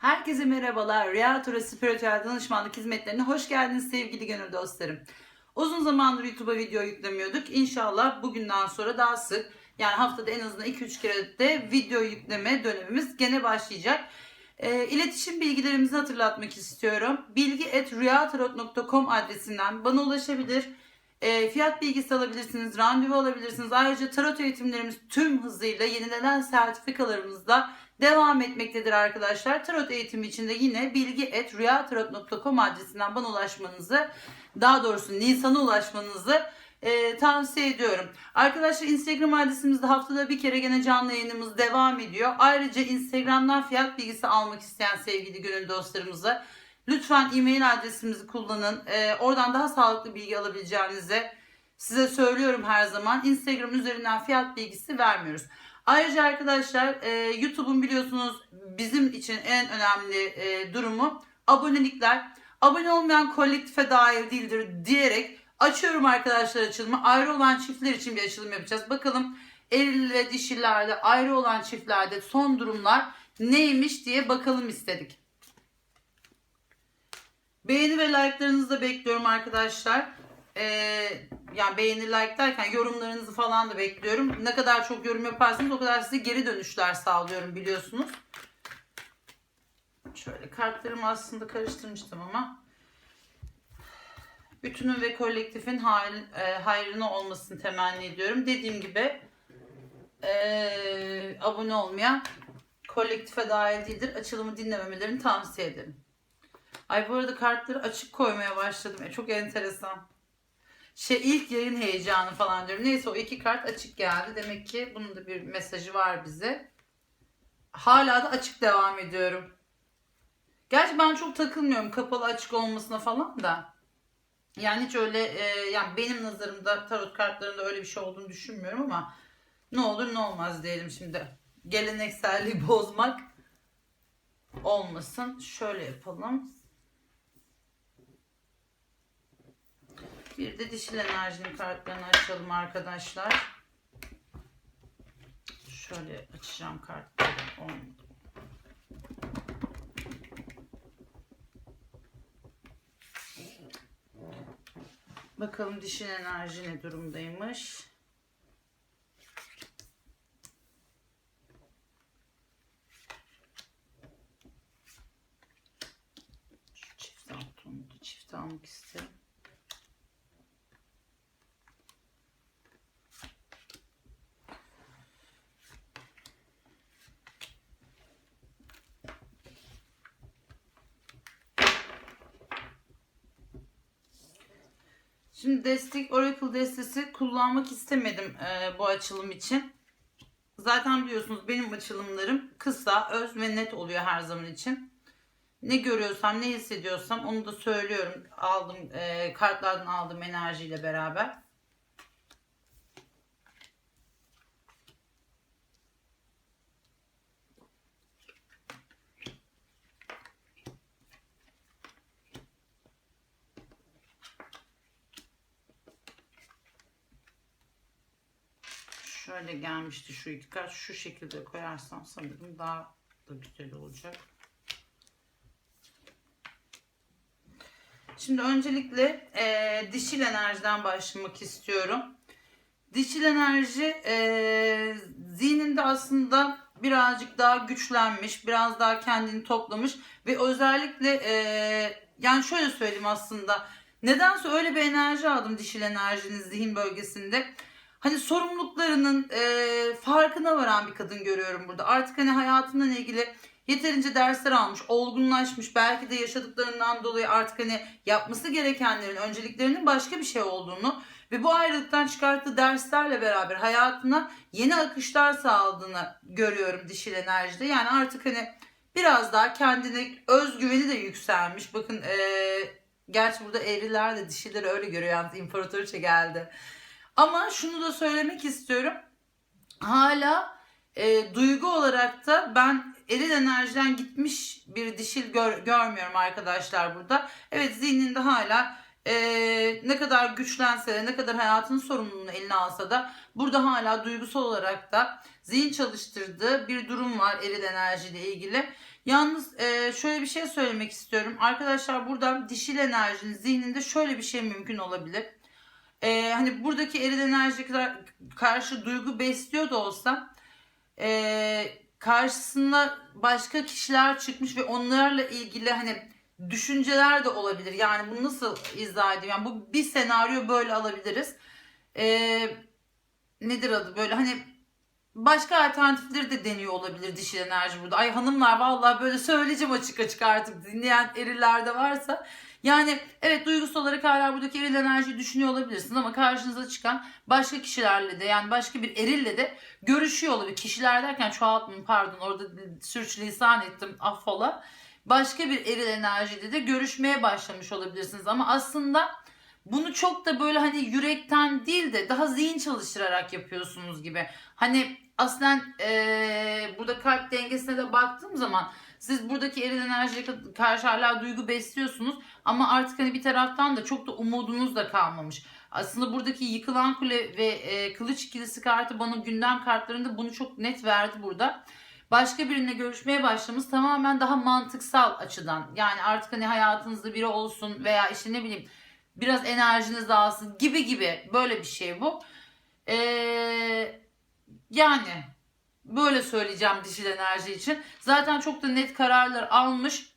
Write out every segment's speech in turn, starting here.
Herkese merhabalar. Rüya Tura Spiritüel Danışmanlık Hizmetlerine hoş geldiniz sevgili gönül dostlarım. Uzun zamandır YouTube'a video yüklemiyorduk. İnşallah bugünden sonra daha sık yani haftada en azından 2-3 kere de video yükleme dönemimiz gene başlayacak. E, iletişim bilgilerimizi hatırlatmak istiyorum. bilgi.rüyatarot.com adresinden bana ulaşabilir. E, fiyat bilgisi alabilirsiniz, randevu alabilirsiniz. Ayrıca tarot eğitimlerimiz tüm hızıyla yenilenen sertifikalarımızda devam etmektedir arkadaşlar. Tarot eğitimi için de yine bilgi.rüyatarot.com adresinden bana ulaşmanızı, daha doğrusu Nisan'a ulaşmanızı e, tavsiye ediyorum. Arkadaşlar Instagram adresimizde haftada bir kere gene canlı yayınımız devam ediyor. Ayrıca Instagram'dan fiyat bilgisi almak isteyen sevgili gönül dostlarımıza lütfen e-mail adresimizi kullanın. E, oradan daha sağlıklı bilgi alabileceğinize size söylüyorum her zaman. Instagram üzerinden fiyat bilgisi vermiyoruz. Ayrıca arkadaşlar e, YouTube'un biliyorsunuz bizim için en önemli e, durumu abonelikler. Abone olmayan kolektife dair değildir diyerek açıyorum arkadaşlar açılımı. Ayrı olan çiftler için bir açılım yapacağız. Bakalım eril ve dişilerde ayrı olan çiftlerde son durumlar neymiş diye bakalım istedik. Beğeni ve like'larınızı da bekliyorum arkadaşlar. Ee, yani beğeni like derken yorumlarınızı falan da bekliyorum. Ne kadar çok yorum yaparsanız o kadar size geri dönüşler sağlıyorum biliyorsunuz. Şöyle kartlarımı aslında karıştırmıştım ama. Bütünün ve kolektifin hayır, e, hayrına olmasını temenni ediyorum. Dediğim gibi e, abone olmayan kolektife dahil değildir. Açılımı dinlememelerini tavsiye ederim. Ay bu arada kartları açık koymaya başladım. E, çok enteresan. Şey ilk yayın heyecanı falan diyorum. Neyse o iki kart açık geldi. Demek ki bunun da bir mesajı var bize. Hala da açık devam ediyorum. Gerçi ben çok takılmıyorum kapalı açık olmasına falan da. Yani hiç öyle e, yani benim nazarımda tarot kartlarında öyle bir şey olduğunu düşünmüyorum ama ne olur ne olmaz diyelim şimdi. Gelenekselliği bozmak olmasın. Şöyle yapalım. Bir de dişil enerjinin kartlarını açalım arkadaşlar. Şöyle açacağım kartları. Bakalım dişil enerji ne durumdaymış. Şu çift altını çift almak isterim. Şimdi destek Oracle destesi kullanmak istemedim e, bu açılım için. Zaten biliyorsunuz benim açılımlarım kısa, öz ve net oluyor her zaman için. Ne görüyorsam, ne hissediyorsam onu da söylüyorum. Aldım e, kartlardan aldığım enerjiyle beraber. Şöyle gelmişti şu kart. Şu şekilde koyarsam sanırım daha da güzel olacak. Şimdi öncelikle e, dişil enerjiden başlamak istiyorum. Dişil enerji e, zihninde aslında birazcık daha güçlenmiş, biraz daha kendini toplamış ve özellikle e, yani şöyle söyleyeyim aslında nedense öyle bir enerji aldım dişil enerjinin zihin bölgesinde. Hani sorumluluklarının e, farkına varan bir kadın görüyorum burada. Artık hani hayatından ilgili yeterince dersler almış, olgunlaşmış. Belki de yaşadıklarından dolayı artık hani yapması gerekenlerin, önceliklerinin başka bir şey olduğunu ve bu ayrılıktan çıkarttığı derslerle beraber hayatına yeni akışlar sağladığını görüyorum dişil enerjide. Yani artık hani biraz daha kendine özgüveni de yükselmiş. Bakın e, gerçi burada evliler de dişileri öyle görüyor. Yalnız imparatoriçe geldi. Ama şunu da söylemek istiyorum. Hala e, duygu olarak da ben eril enerjiden gitmiş bir dişil gör, görmüyorum arkadaşlar burada. Evet zihninde hala e, ne kadar güçlense de ne kadar hayatın sorumluluğunu eline alsa da burada hala duygusal olarak da zihin çalıştırdığı bir durum var eril enerjiyle ilgili. Yalnız e, şöyle bir şey söylemek istiyorum. Arkadaşlar burada dişil enerjinin zihninde şöyle bir şey mümkün olabilir. E, hani buradaki eril kadar karşı duygu besliyor da olsa e, karşısına başka kişiler çıkmış ve onlarla ilgili hani düşünceler de olabilir. Yani bunu nasıl izah edeyim? Yani bu bir senaryo böyle alabiliriz. Ee, nedir adı böyle hani başka alternatifleri de deniyor olabilir dişil enerji burada. Ay hanımlar vallahi böyle söyleyeceğim açık açık artık dinleyen eriller de varsa. Yani evet duygusal olarak hala buradaki eril enerjiyi düşünüyor olabilirsiniz ama karşınıza çıkan başka kişilerle de yani başka bir erille de görüşüyor olabilir. Kişiler derken çoğaltmayın pardon orada sürçülisan ettim affola. Başka bir eril enerjiyle de görüşmeye başlamış olabilirsiniz ama aslında bunu çok da böyle hani yürekten değil de daha zihin çalıştırarak yapıyorsunuz gibi. Hani aslen eee, burada kalp dengesine de baktığım zaman siz buradaki eril enerjiye karşı hala duygu besliyorsunuz ama artık hani bir taraftan da çok da umudunuz da kalmamış. Aslında buradaki yıkılan kule ve e, kılıç ikilisi kartı bana gündem kartlarında bunu çok net verdi burada. Başka birine görüşmeye başlaması tamamen daha mantıksal açıdan. Yani artık hani hayatınızda biri olsun veya işte ne bileyim biraz enerjiniz dağılsın gibi gibi böyle bir şey bu. Ee, yani böyle söyleyeceğim dişil enerji için. Zaten çok da net kararlar almış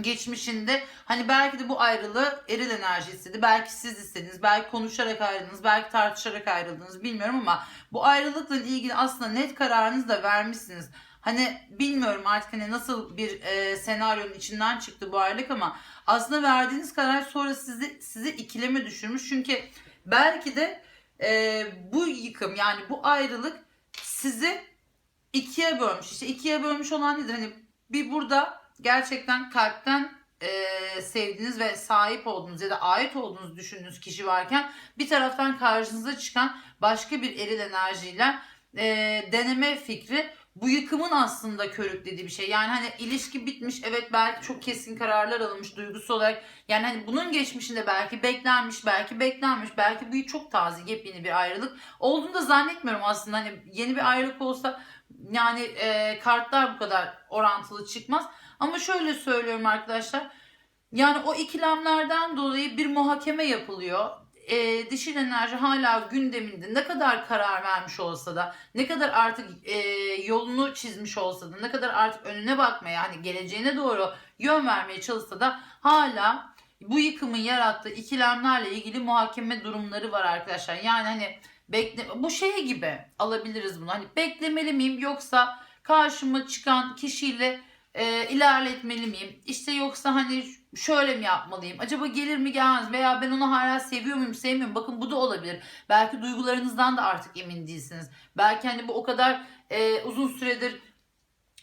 geçmişinde hani belki de bu ayrılığı eril enerji istedi. Belki siz istediniz. Belki konuşarak ayrıldınız. Belki tartışarak ayrıldınız. Bilmiyorum ama bu ayrılıkla ilgili aslında net kararınızı da vermişsiniz. Hani bilmiyorum artık hani nasıl bir e, senaryonun içinden çıktı bu ayrılık ama aslında verdiğiniz karar sonra sizi sizi ikileme düşürmüş. Çünkü belki de e, bu yıkım yani bu ayrılık sizi ikiye bölmüş. İşte ikiye bölmüş olan nedir? Hani bir burada gerçekten kalpten e, sevdiğiniz ve sahip olduğunuz ya da ait olduğunuz düşündüğünüz kişi varken bir taraftan karşınıza çıkan başka bir eril enerjiyle e, deneme fikri bu yıkımın aslında körüklediği bir şey. Yani hani ilişki bitmiş evet belki çok kesin kararlar alınmış duygusu olarak. Yani hani bunun geçmişinde belki beklenmiş belki beklenmiş belki bu çok taze yepyeni bir ayrılık. Olduğunu da zannetmiyorum aslında hani yeni bir ayrılık olsa yani e, kartlar bu kadar orantılı çıkmaz. Ama şöyle söylüyorum arkadaşlar. Yani o ikilemlerden dolayı bir muhakeme yapılıyor. E, dişil enerji hala gündeminde ne kadar karar vermiş olsa da ne kadar artık e, yolunu çizmiş olsa da ne kadar artık önüne bakmaya hani geleceğine doğru yön vermeye çalışsa da hala bu yıkımın yarattığı ikilemlerle ilgili muhakeme durumları var arkadaşlar. Yani hani bekle bu şey gibi alabiliriz bunu. Hani beklemeli miyim yoksa karşıma çıkan kişiyle e, ilerletmeli miyim? İşte yoksa hani şöyle mi yapmalıyım? Acaba gelir mi gelmez veya ben onu hala seviyor muyum sevmiyor muyum? Bakın bu da olabilir. Belki duygularınızdan da artık emin değilsiniz. Belki hani bu o kadar e, uzun süredir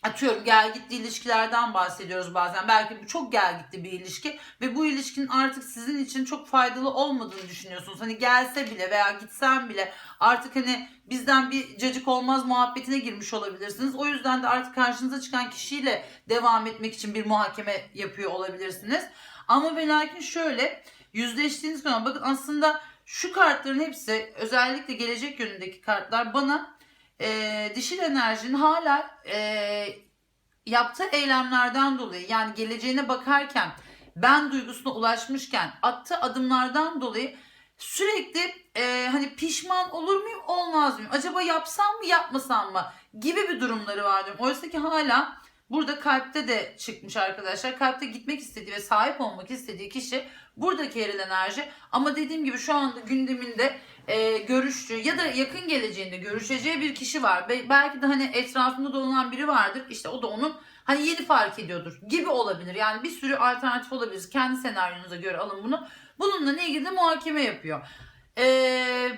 atıyorum gel gitti ilişkilerden bahsediyoruz bazen. Belki çok gel gitti bir ilişki ve bu ilişkinin artık sizin için çok faydalı olmadığını düşünüyorsunuz. Hani gelse bile veya gitsen bile artık hani bizden bir cacık olmaz muhabbetine girmiş olabilirsiniz. O yüzden de artık karşınıza çıkan kişiyle devam etmek için bir muhakeme yapıyor olabilirsiniz. Ama ve lakin şöyle yüzleştiğiniz zaman bakın aslında şu kartların hepsi özellikle gelecek yönündeki kartlar bana e, dişil enerjinin hala e, yaptığı eylemlerden dolayı yani geleceğine bakarken ben duygusuna ulaşmışken attığı adımlardan dolayı sürekli e, hani pişman olur muyum olmaz mıyım acaba yapsam mı yapmasam mı gibi bir durumları vardır. Oysa ki hala burada kalpte de çıkmış arkadaşlar. Kalpte gitmek istediği ve sahip olmak istediği kişi buradaki eril enerji. Ama dediğim gibi şu anda gündeminde e, görüştüğü ya da yakın geleceğinde görüşeceği bir kişi var. Be- belki de hani etrafında dolanan biri vardır. İşte o da onun hani yeni fark ediyordur gibi olabilir. Yani bir sürü alternatif olabilir. Kendi senaryonuza göre alın bunu. Bununla ilgili de muhakeme yapıyor. E,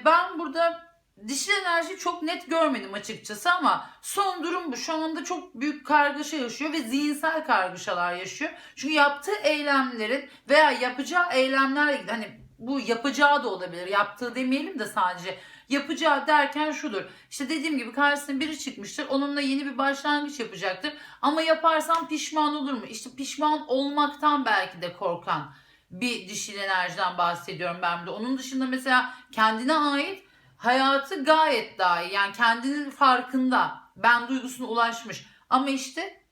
ben burada dişil enerji çok net görmedim açıkçası ama son durum bu. Şu anda çok büyük kargaşa yaşıyor ve zihinsel kargaşalar yaşıyor. Çünkü yaptığı eylemlerin veya yapacağı eylemlerle ilgili hani bu yapacağı da olabilir. Yaptığı demeyelim de sadece yapacağı derken şudur. İşte dediğim gibi karşısına biri çıkmıştır. Onunla yeni bir başlangıç yapacaktır. Ama yaparsam pişman olur mu? İşte pişman olmaktan belki de korkan bir dişil enerjiden bahsediyorum ben de. Onun dışında mesela kendine ait hayatı gayet daha iyi. Yani kendinin farkında. Ben duygusuna ulaşmış. Ama işte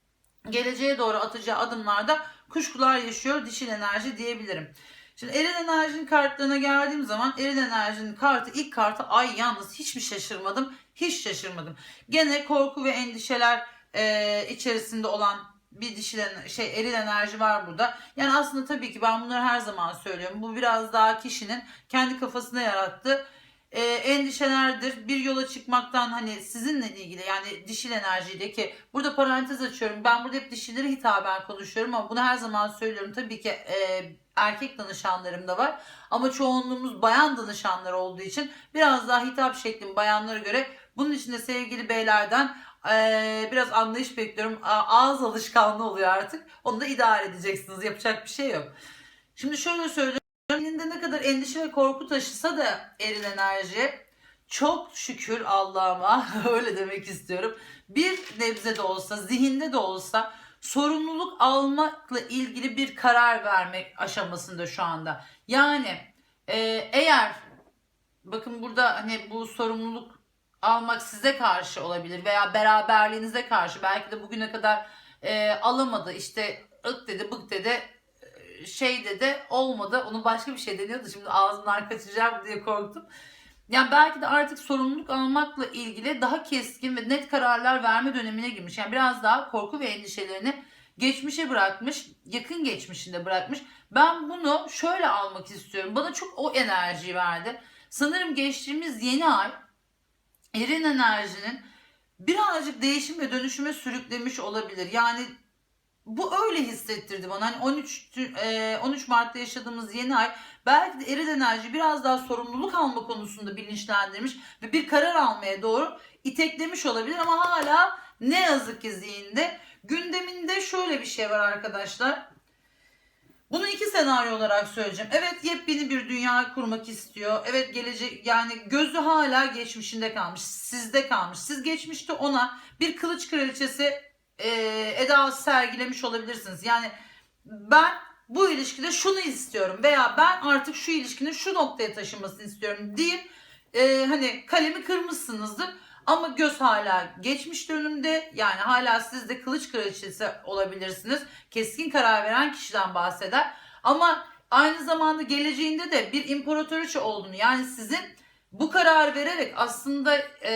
geleceğe doğru atacağı adımlarda kuşkular yaşıyor dişil enerji diyebilirim. Şimdi eril enerjinin kartlarına geldiğim zaman eril enerjinin kartı ilk kartı ay yalnız hiç mi şaşırmadım? Hiç şaşırmadım. Gene korku ve endişeler e, içerisinde olan bir dişil şey eril enerji var burada. Yani aslında tabii ki ben bunları her zaman söylüyorum. Bu biraz daha kişinin kendi kafasına yarattığı e, endişelerdir. Bir yola çıkmaktan hani sizinle ilgili yani dişil enerjiyle ki burada parantez açıyorum. Ben burada hep dişilere hitaben konuşuyorum ama bunu her zaman söylüyorum. Tabii ki e, erkek danışanlarım da var. Ama çoğunluğumuz bayan danışanlar olduğu için biraz daha hitap şeklim bayanlara göre bunun için de sevgili beylerden e, biraz anlayış bekliyorum. Ağız alışkanlığı oluyor artık. Onu da idare edeceksiniz. Yapacak bir şey yok. Şimdi şöyle söylüyorum. Elinde ne kadar endişe ve korku taşısa da eril enerji çok şükür Allah'ıma öyle demek istiyorum. Bir nebze de olsa, zihinde de olsa sorumluluk almakla ilgili bir karar vermek aşamasında şu anda. Yani e, eğer bakın burada hani bu sorumluluk almak size karşı olabilir veya beraberliğinize karşı belki de bugüne kadar e, alamadı işte ık dedi bık dedi e, şey dedi olmadı onu başka bir şey deniyordu şimdi ağzımdan kaçacağım diye korktum. Yani belki de artık sorumluluk almakla ilgili daha keskin ve net kararlar verme dönemine girmiş. Yani biraz daha korku ve endişelerini geçmişe bırakmış, yakın geçmişinde bırakmış. Ben bunu şöyle almak istiyorum. Bana çok o enerjiyi verdi. Sanırım geçtiğimiz yeni ay Erin enerjinin birazcık değişim ve dönüşüme sürüklemiş olabilir. Yani bu öyle hissettirdi bana. Hani 13 tü- e, 13 Mart'ta yaşadığımız yeni ay belki de eril enerji biraz daha sorumluluk alma konusunda bilinçlendirmiş ve bir karar almaya doğru iteklemiş olabilir ama hala ne yazık ki zihinde gündeminde şöyle bir şey var arkadaşlar. Bunu iki senaryo olarak söyleyeceğim. Evet yepyeni bir dünya kurmak istiyor. Evet gelecek yani gözü hala geçmişinde kalmış. Sizde kalmış. Siz geçmişte ona bir kılıç kraliçesi e, edası sergilemiş olabilirsiniz. Yani ben bu ilişkide şunu istiyorum veya ben artık şu ilişkinin şu noktaya taşınmasını istiyorum deyip e, hani kalemi kırmışsınızdır. Ama göz hala geçmiş önünde yani hala siz de kılıç kraliçesi olabilirsiniz. Keskin karar veren kişiden bahseder. Ama aynı zamanda geleceğinde de bir imparatoriçe olduğunu yani sizin bu karar vererek aslında e,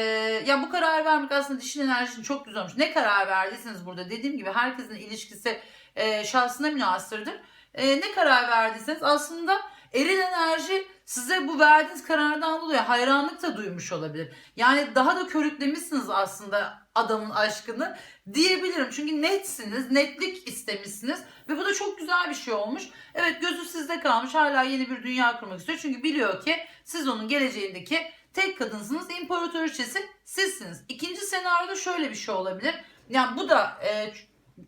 ya bu karar vermek aslında dişin enerjisini çok güzel olmuş. Ne karar verdiyseniz burada dediğim gibi herkesin ilişkisi e, şahsına münasırdır. E, ne karar verdiyseniz aslında eril enerji size bu verdiğiniz karardan dolayı hayranlık da duymuş olabilir. Yani daha da körüklemişsiniz aslında adamın aşkını diyebilirim. Çünkü netsiniz, netlik istemişsiniz ve bu da çok güzel bir şey olmuş. Evet gözü sizde kalmış hala yeni bir dünya kurmak istiyor. Çünkü biliyor ki siz onun geleceğindeki tek kadınsınız, imparatoriçesi sizsiniz. İkinci senaryoda şöyle bir şey olabilir. Yani bu da e,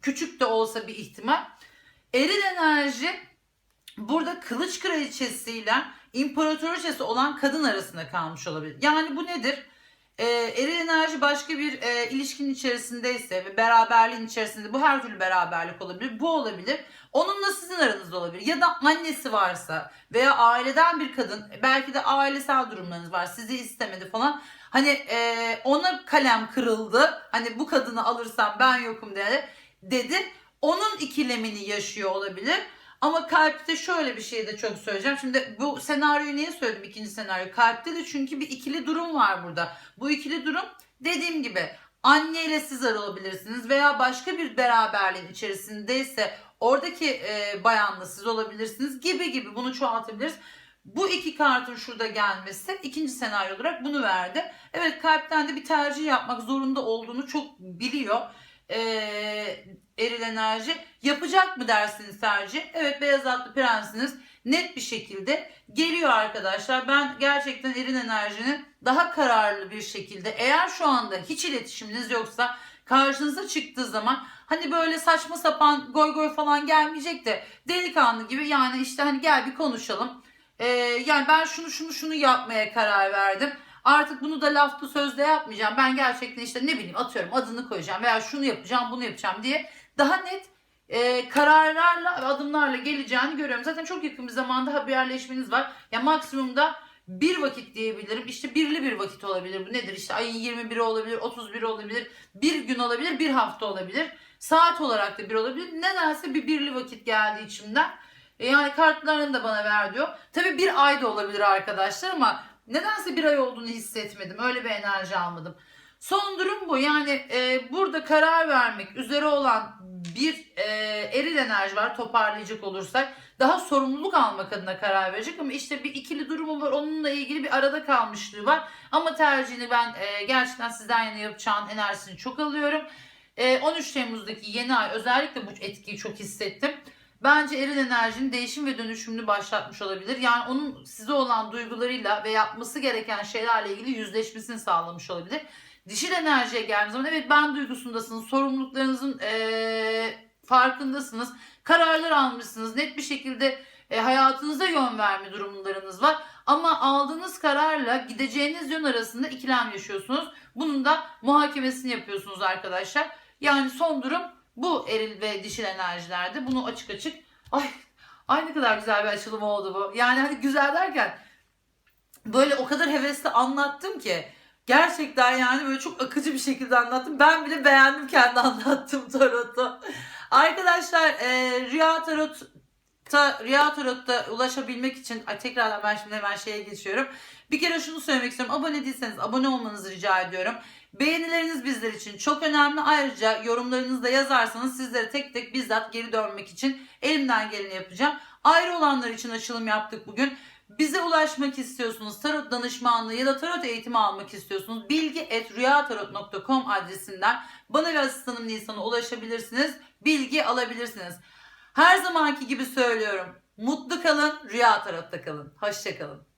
küçük de olsa bir ihtimal. Eril enerji burada kılıç kraliçesiyle imparatoriçesi olan kadın arasında kalmış olabilir. Yani bu nedir? Ee, eril enerji başka bir e, ilişkinin içerisindeyse ve beraberliğin içerisinde bu her türlü beraberlik olabilir. Bu olabilir. Onunla sizin aranızda olabilir. Ya da annesi varsa veya aileden bir kadın belki de ailesel durumlarınız var. Sizi istemedi falan. Hani e, ona kalem kırıldı. Hani bu kadını alırsam ben yokum dedi. dedi. Onun ikilemini yaşıyor olabilir. Ama kalpte şöyle bir şey de çok söyleyeceğim. Şimdi bu senaryoyu niye söyledim ikinci senaryo? Kalpte de çünkü bir ikili durum var burada. Bu ikili durum dediğim gibi anneyle siz olabilirsiniz veya başka bir beraberliğin içerisindeyse oradaki e, bayanla siz olabilirsiniz gibi gibi bunu çoğaltabiliriz. Bu iki kartın şurada gelmesi ikinci senaryo olarak bunu verdi. Evet kalpten de bir tercih yapmak zorunda olduğunu çok biliyor. Ee, eril enerji yapacak mı dersiniz tercih? Evet beyaz atlı prensiniz net bir şekilde geliyor arkadaşlar. Ben gerçekten eril enerjinin daha kararlı bir şekilde eğer şu anda hiç iletişiminiz yoksa karşınıza çıktığı zaman hani böyle saçma sapan goy goy falan gelmeyecek de delikanlı gibi yani işte hani gel bir konuşalım. Ee, yani ben şunu şunu şunu yapmaya karar verdim. Artık bunu da lafta sözde yapmayacağım. Ben gerçekten işte ne bileyim atıyorum adını koyacağım veya şunu yapacağım bunu yapacağım diye daha net e, kararlarla adımlarla geleceğini görüyorum. Zaten çok yakın bir zamanda haberleşmeniz var. Ya maksimumda bir vakit diyebilirim. İşte birli bir vakit olabilir. Bu nedir? İşte ayın 21'i olabilir, 31'i olabilir, bir gün olabilir, bir hafta olabilir. Saat olarak da bir olabilir. Nedense bir birli vakit geldi içimden. E, yani kartların da bana ver diyor. Tabii bir ay da olabilir arkadaşlar ama nedense bir ay olduğunu hissetmedim. Öyle bir enerji almadım. Son durum bu. Yani e, burada karar vermek üzere olan bir e, eril enerji var toparlayacak olursak. Daha sorumluluk almak adına karar verecek ama işte bir ikili durumu var. Onunla ilgili bir arada kalmışlığı var. Ama tercihini ben e, gerçekten sizden yana yapacağın enerjisini çok alıyorum. E, 13 Temmuz'daki yeni ay özellikle bu etkiyi çok hissettim. Bence eril enerjinin değişim ve dönüşümünü başlatmış olabilir. Yani onun size olan duygularıyla ve yapması gereken şeylerle ilgili yüzleşmesini sağlamış olabilir. Dişil enerjiye geldiğiniz zaman evet ben duygusundasınız, sorumluluklarınızın eee, farkındasınız, kararlar almışsınız, net bir şekilde e, hayatınıza yön verme durumlarınız var. Ama aldığınız kararla gideceğiniz yön arasında ikilem yaşıyorsunuz. Bunun da muhakemesini yapıyorsunuz arkadaşlar. Yani son durum bu eril ve dişil enerjilerde. Bunu açık açık ay ay ne kadar güzel bir açılım oldu bu. Yani hani güzel derken böyle o kadar hevesli anlattım ki gerçekten yani böyle çok akıcı bir şekilde anlattım. Ben bile beğendim kendi anlattığım tarotu. Arkadaşlar e, Rüya Tarot Ta, Rüya Tarot'ta ulaşabilmek için ay tekrardan ben şimdi hemen şeye geçiyorum. Bir kere şunu söylemek istiyorum. Abone değilseniz abone olmanızı rica ediyorum. Beğenileriniz bizler için çok önemli. Ayrıca yorumlarınızı da yazarsanız sizlere tek tek bizzat geri dönmek için elimden geleni yapacağım. Ayrı olanlar için açılım yaptık bugün. Bize ulaşmak istiyorsunuz, tarot danışmanlığı ya da tarot eğitimi almak istiyorsunuz. Bilgi et rüyatarot.com adresinden bana ve asistanım Nisan'a ulaşabilirsiniz. Bilgi alabilirsiniz. Her zamanki gibi söylüyorum. Mutlu kalın, rüya tarotta kalın. Hoşçakalın.